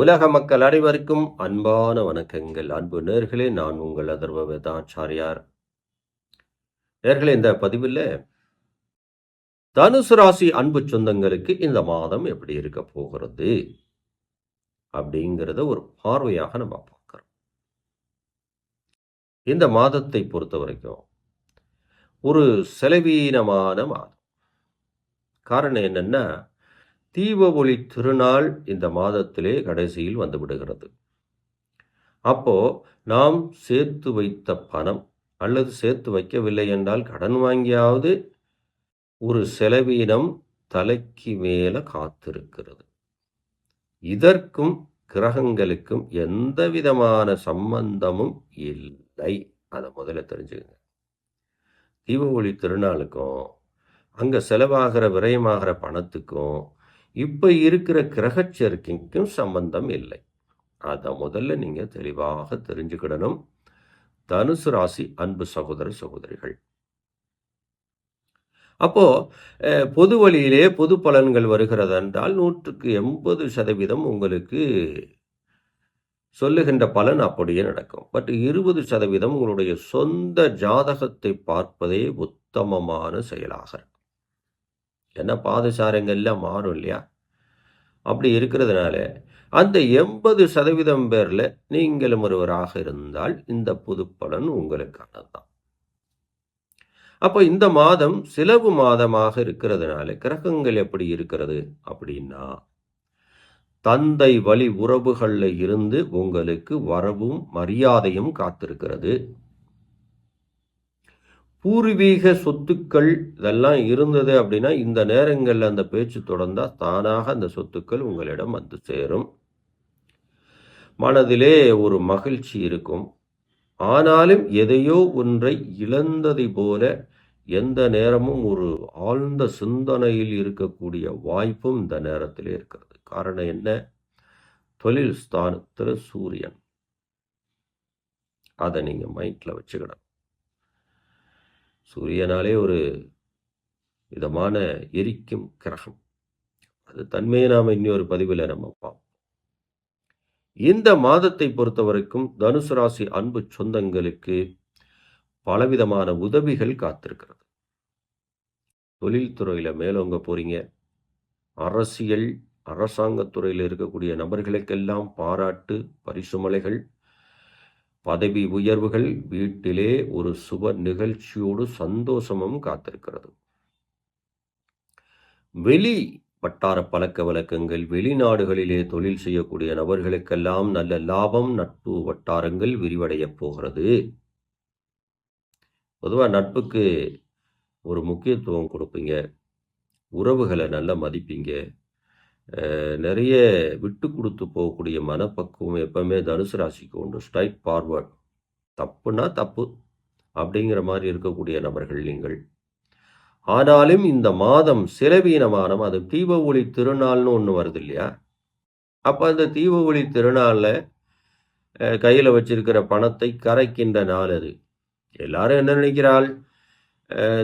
உலக மக்கள் அனைவருக்கும் அன்பான வணக்கங்கள். அன்பு நேர்களே நான் உங்கள் அதர்வ வேதாச்சாரியார் நேர்களே இந்த பதிவில் தனுசு ராசி அன்பு சொந்தங்களுக்கு இந்த மாதம் எப்படி இருக்க போகிறது அப்படிங்கிறத ஒரு பார்வையாக நம்ம பார்க்குறோம். இந்த மாதத்தை பொறுத்த வரைக்கும் ஒரு செலவீனமான மாதம். காரணம் என்னென்னா தீப ஒளி திருநாள் இந்த மாதத்திலே கடைசியில் வந்து விடுகிறது. அப்போ நாம் சேர்த்து வைத்த பணம் அல்லது சேர்த்து வைக்கவில்லை என்றால் கடன் வாங்கியாவது ஒரு செலவீனம் தலைக்கு மேல காத்திருக்கிறது. இதற்கும் கிரகங்களுக்கும் எந்த விதமான சம்பந்தமும் இல்லை. அதை முதல்ல தெரிஞ்சுக்கங்க. தீப ஒளி திருநாளுக்கும் அங்கே செலவாகிற விரயமாகிற பணத்துக்கும் இப்போ இருக்கிற கிரகச்சேர்க்கைக்கும் சம்பந்தம் இல்லை. அதை முதல்ல நீங்கள் தெளிவாக தெரிஞ்சுக்கிடணும். தனுசு ராசி அன்பு சகோதர சகோதரிகள். அப்போ பொது வழியிலே பொது பலன்கள் வருகிறது என்றால் நூற்றுக்கு எண்பது சதவீதம் உங்களுக்கு சொல்லுகின்ற பலன் அப்படியே நடக்கும். பட் இருபது சதவீதம் உங்களுடைய சொந்த ஜாதகத்தை பார்ப்பதே உத்தமமான செயலாக இருக்கும். ஏன்னா பாதசாரங்கள்லாம் மாறும் இல்லையா? அப்படி இருக்கிறதுனால அந்த எண்பது சதவீதம் பேரில் நீங்களும் ஒருவராக இருந்தால் இந்த புதுப்பலன் உங்களுக்கானது தான் அப்போ இந்த மாதம் சிலவு மாதமாக இருக்கிறதுனால கிரகங்கள் எப்படி இருக்கிறது அப்படின்னா தந்தை வழி உறவுகளில் இருந்து உங்களுக்கு வரவும் மரியாதையும் காத்திருக்கிறது. பூர்வீக சொத்துக்கள் இதெல்லாம் இருந்தது அப்படின்னா இந்த நேரங்களில் அந்த பேச்சு தொடர்ந்தால் தானாக அந்த சொத்துக்கள் உங்களிடம் வந்து சேரும். மனதிலே ஒரு மகிழ்ச்சி இருக்கும். ஆனாலும் எதையோ ஒன்றை இழந்ததை போல எந்த நேரமும் ஒரு ஆழ்ந்த சிந்தனையில் இருக்கக்கூடிய வாய்ப்பும் இந்த நேரத்தில் இருக்கிறது. காரணம் என்ன? தொழில் ஸ்தானத்தில் சூரியன். அதை நீங்கள் மைண்டில் வச்சுக்கணும். சூரியனாலே ஒரு விதமான எரிக்கும் கிரகம். அது தன்மையை நாம் இன்னொரு பதிவில் நம்ம பார்ப்போம். இந்த மாதத்தை பொறுத்த வரைக்கும் தனுசு ராசி அன்பு சொந்தங்களுக்கு பலவிதமான உதவிகள் காத்திருக்கிறது. தொழில்துறையில் மேலோங்க போறீங்க. அரசியல் அரசாங்கத்துறையில் இருக்கக்கூடிய நபர்களுக்கெல்லாம் பாராட்டு பரிசுமலைகள் பதவி உயர்வுகள் வீட்டிலே ஒரு சுப நிகழ்ச்சியோடு சந்தோஷமும் காத்திருக்கிறது. வெளி வட்டார பழக்க வழக்கங்கள் வெளிநாடுகளிலே தொழில் செய்யக்கூடிய நபர்களுக்கெல்லாம் நல்ல லாபம் நட்பு வட்டாரங்கள் விரிவடையப் போகிறது. பொதுவாக நட்புக்கு ஒரு முக்கியத்துவம் கொடுப்பீங்க உறவுகளை நல்லா மதிப்பீங்க நிறைய விட்டு கொடுத்து போகக்கூடிய மனப்பக்குவம் எப்பவுமே தனுசு ராசிக்கு உண்டு. ஸ்ட்ரைட் ஃபார்வர்ட் தப்புனா தப்பு அப்படிங்கிற மாதிரி இருக்கக்கூடிய நபர்கள் நீங்கள். ஆனாலும் இந்த மாதம் செலவீனமானம் அது தீப ஒளி திருநாள்னு ஒன்று வருது இல்லையா? அப்போ அந்த தீப ஒளி திருநாளில் கையில் வச்சிருக்கிற பணத்தை கரைக்கின்ற நாள் அது. எல்லாரும் என்ன நினைக்கிறாள்?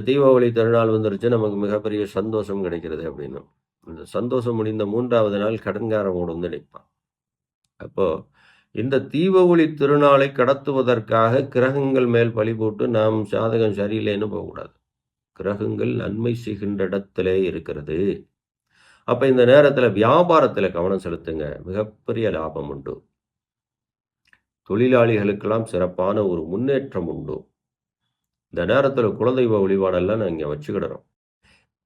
தீபாவளி திருநாள் வந்துருச்சு நமக்கு மிகப்பெரிய சந்தோஷம் கிடைக்கிறது அப்படின்னு. இந்த சந்தோஷம் முடிந்த மூன்றாவது நாள் கடன்காரவோடு வந்து நிற்பான். அப்போ இந்த தீப ஒளி திருநாளை கடத்துவதற்காக கிரகங்கள் மேல் பழி போட்டு நாம் சாதகம் சரியில்லைன்னு போகக்கூடாது. கிரகங்கள் நன்மை செய்கின்ற இடத்திலே இருக்கிறது. அப்போ இந்த நேரத்துல வியாபாரத்துல கவனம் செலுத்துங்க. மிகப்பெரிய லாபம் உண்டு. தொழிலாளிகளுக்கெல்லாம் சிறப்பான ஒரு முன்னேற்றம் உண்டு. இந்த நேரத்தில் குலதெய்வ வழிபாடெல்லாம் நான் இங்கே வச்சுக்கிடுறோம்.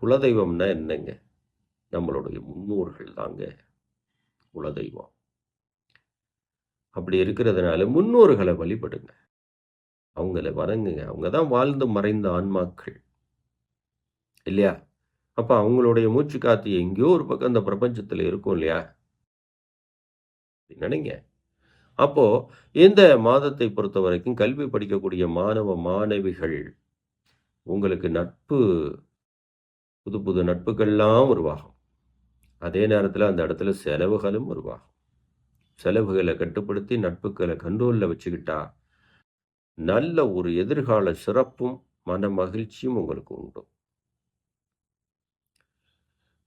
குலதெய்வம்னா என்னங்க? நம்மளுடைய முன்னோர்கள் தாங்க குலதெய்வம். அப்படி இருக்கிறதுனால முன்னோர்களை வழிபடுங்க. அவங்கள வணங்குங்க. அவங்க தான் வாழ்ந்து மறைந்த ஆன்மாக்கள். இல்லையா? அப்போ அவங்களுடைய மூச்சு காத்து எங்கேயோ ஒரு பக்கம் அந்த பிரபஞ்சத்தில் இருக்கும் இல்லையா? நினைங்க. அப்போ இந்த மாதத்தை பொறுத்த வரைக்கும் கல்வி படிக்கக்கூடிய மாணவ மாணவிகள் உங்களுக்கு நட்பு புது புது நட்புகள்லாம் உருவாகும். அதே நேரத்தில் அந்த இடத்துல செலவுகளும் உருவாகும். செலவுகளை கட்டுப்படுத்தி நட்புகளை கண்ட்ரோலில் வச்சுக்கிட்டா நல்ல ஒரு எதிர்கால சிறப்பும் மன மகிழ்ச்சியும் உங்களுக்கு உண்டு.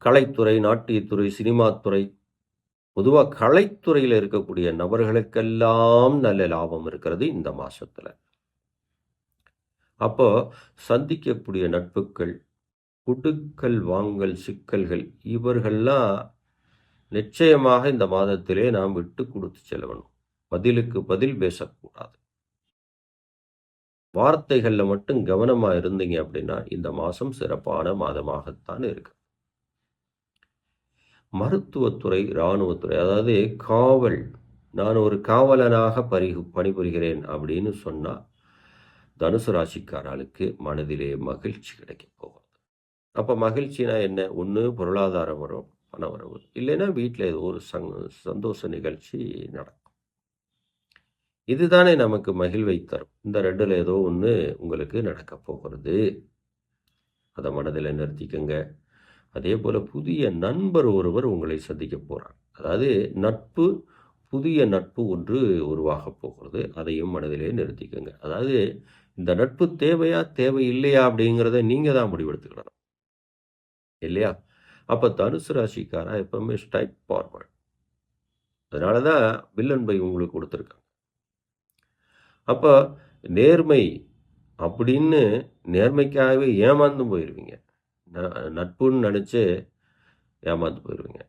கலைத்துறை நாட்டியத்துறை சினிமாத்துறை பொதுவாக கலைத்துறையில் இருக்கக்கூடிய நபர்களுக்கெல்லாம் நல்ல லாபம் இருக்கிறது இந்த மாதத்தில் அப்போ சந்திக்கக்கூடிய நட்புக்கள், குடுக்கல் வாங்கல் சிக்கல்கள் இவர்கள்லாம் நிச்சயமாக இந்த மாதத்திலே நாம் விட்டு கொடுத்து செல்லணும். பதிலுக்கு பதில் பேசக்கூடாது. வார்த்தைகளில் மட்டும் கவனமாக இருந்தீங்க அப்படின்னா, இந்த மாதம் சிறப்பான மாதமாகத்தான் இருக்கு. மருத்துவத்துறை, இராணுவத்துறை அதாவது காவல். நான் ஒரு காவலனாக பரிகு பணிபுரிகிறேன் அப்படின்னு சொன்னால் தனுசு ராசிக்காரர்களுக்கு மனதிலே மகிழ்ச்சி கிடைக்கப் போகும் அப்போ மகிழ்ச்சினா என்ன? ஒன்று பொருளாதாரம் வரும், பணவரவு. இல்லைன்னா வீட்டில் ஏதோ ஒரு சங் சந்தோஷ நிகழ்ச்சி நடக்கும். இதுதானே நமக்கு மகிழ்வை தரும். இந்த ரெண்டில் ஏதோ ஒன்று உங்களுக்கு நடக்கப் போகிறது. அதை மனதில் நிறுத்திக்கோங்க நிறுத்திக்கங்க. அதேபோல புதிய நண்பர் ஒருவர் உங்களை சந்திக்கப் போகிறார் அதாவது நட்பு, புதிய நட்பு ஒன்று உருவாகப் போகிறது. அதையும் மனதிலே நிறுத்திக்கங்க. அதாவது இந்த நட்பு தேவையா? இல்லையா அப்படிங்கிறத நீங்கள் தான் முடிவெடுத்துக்கிடணும். இல்லையா? அப்போ தனுசு ராசிக்காரா எப்பவுமே ஸ்டைப் ஃபார்வர்ட். அதனால தான் வில்லன் பை உங்களுக்கு கொடுத்துருக்காங்க அப்போ நேர்மை அப்படின்னு நேர்மைக்காகவே ஏமாந்து போயிடுவீங்க ந நட்புன்னு நினச்சி ஏமாந்து போயிடுவீங்க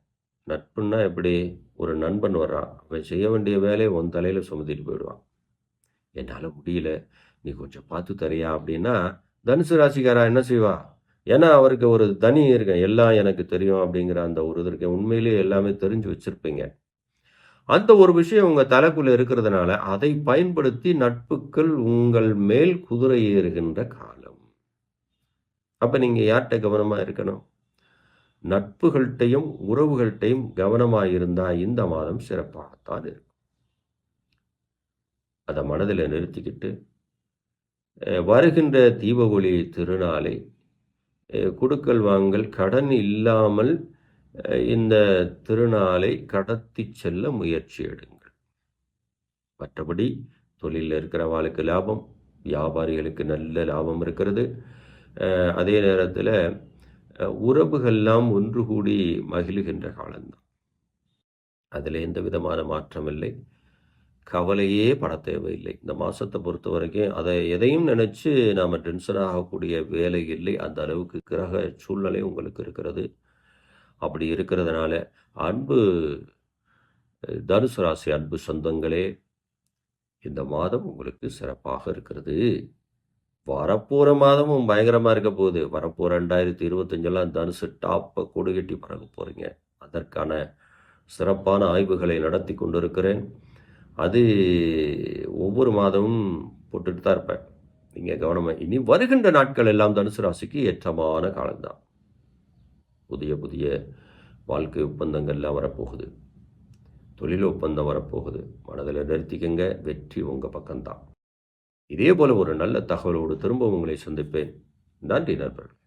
நட்புன்னா எப்படி? ஒரு நண்பன் வர்றான். அவன் செய்ய வேண்டிய வேலையை உன் தலையில் சுமத்திட்டு போயிடுவான். என்னால் முடியல. நீ கொஞ்சம் பார்த்து தரியா அப்படின்னா, தனுசு ராசிக்காரா என்ன செய்வா? ஏன்னா அவருக்கு ஒரு தனி இருக்கு. எல்லாம் எனக்கு தெரியும் அப்படிங்கிற அந்த ஒரு இது இருக்கேன் உண்மையிலேயே எல்லாமே தெரிஞ்சு வச்சிருப்பீங்க. அந்த ஒரு விஷயம் உங்கள் தலைக்குள்ளே இருக்கிறதுனால, அதை பயன்படுத்தி நட்புக்கள் உங்கள் மேல் குதிரை ஏறுகின்ற காலம். அப்போ நீங்கள் யார்கிட்ட கவனமாக இருக்கணும்? நட்புகள்கிட்டையும் உறவுகள்கிட்டையும் கவனமாக இருந்தால் இந்த மாதம் சிறப்பாகத்தான் இருக்கும். அதை மனதில் நிறுத்திக்கிட்டு, வருகின்ற தீப திருநாளை கொடுக்கல் வாங்கல், கடன் இல்லாமல் இந்த திருநாளை கடத்திச் செல்ல முயற்சி எடுங்கள். மற்றபடி தொழிலில் இருக்கிறவாளுக்கு லாபம், வியாபாரிகளுக்கு நல்ல லாபம் இருக்கிறது. அதே நேரத்தில் உறவுகள்லாம் ஒன்று கூடி மகிழ்கின்ற காலம்தான். அதில் எந்த விதமான மாற்றம் இல்லை. கவலையே பட தேவையில்லை. இந்த மாதத்தை பொறுத்த வரைக்கும் அதை எதையும் நினச்சி நாம் டென்ஷன் ஆகக்கூடிய வேலை இல்லை. அந்த அளவுக்கு கிரக சூழ்நிலை உங்களுக்கு இருக்கிறது. அப்படி இருக்கிறதுனால, அன்பு தனுசு ராசி அன்பு சொந்தங்களே, இந்த மாதம் உங்களுக்கு சிறப்பாக இருக்கிறது. வரப்போகிற மாதமும் பயங்கரமாக இருக்க போகுது. வரப்போகிற ரெண்டாயிரத்தி இருபத்தஞ்செல்லாம் தனுசு டாப்ப கொடிகட்டி பறக்க போகிறீங்க அதற்கான சிறப்பான ஆய்வுகளை நடத்தி கொண்டிருக்கிறேன். அது ஒவ்வொரு மாதமும் போட்டுட்டு தான் இருப்பேன். நீங்கள் கவனமாக இனி வருகின்ற நாட்கள் எல்லாம் தனுசு ராசிக்கு ஏற்றமான காலம்தான். புதிய புதிய வாழ்க்கை ஒப்பந்தங்கள்லாம் வரப்போகுது. தொழில் ஒப்பந்தம் வரப்போகுது. மனதில் நிறுத்திக்கங்க. வெற்றி உங்கள் பக்கம்தான் இதே போல் ஒரு நல்ல தகவலோடு திரும்ப உங்களை சந்திப்பேன். நன்றி நண்பர்கள்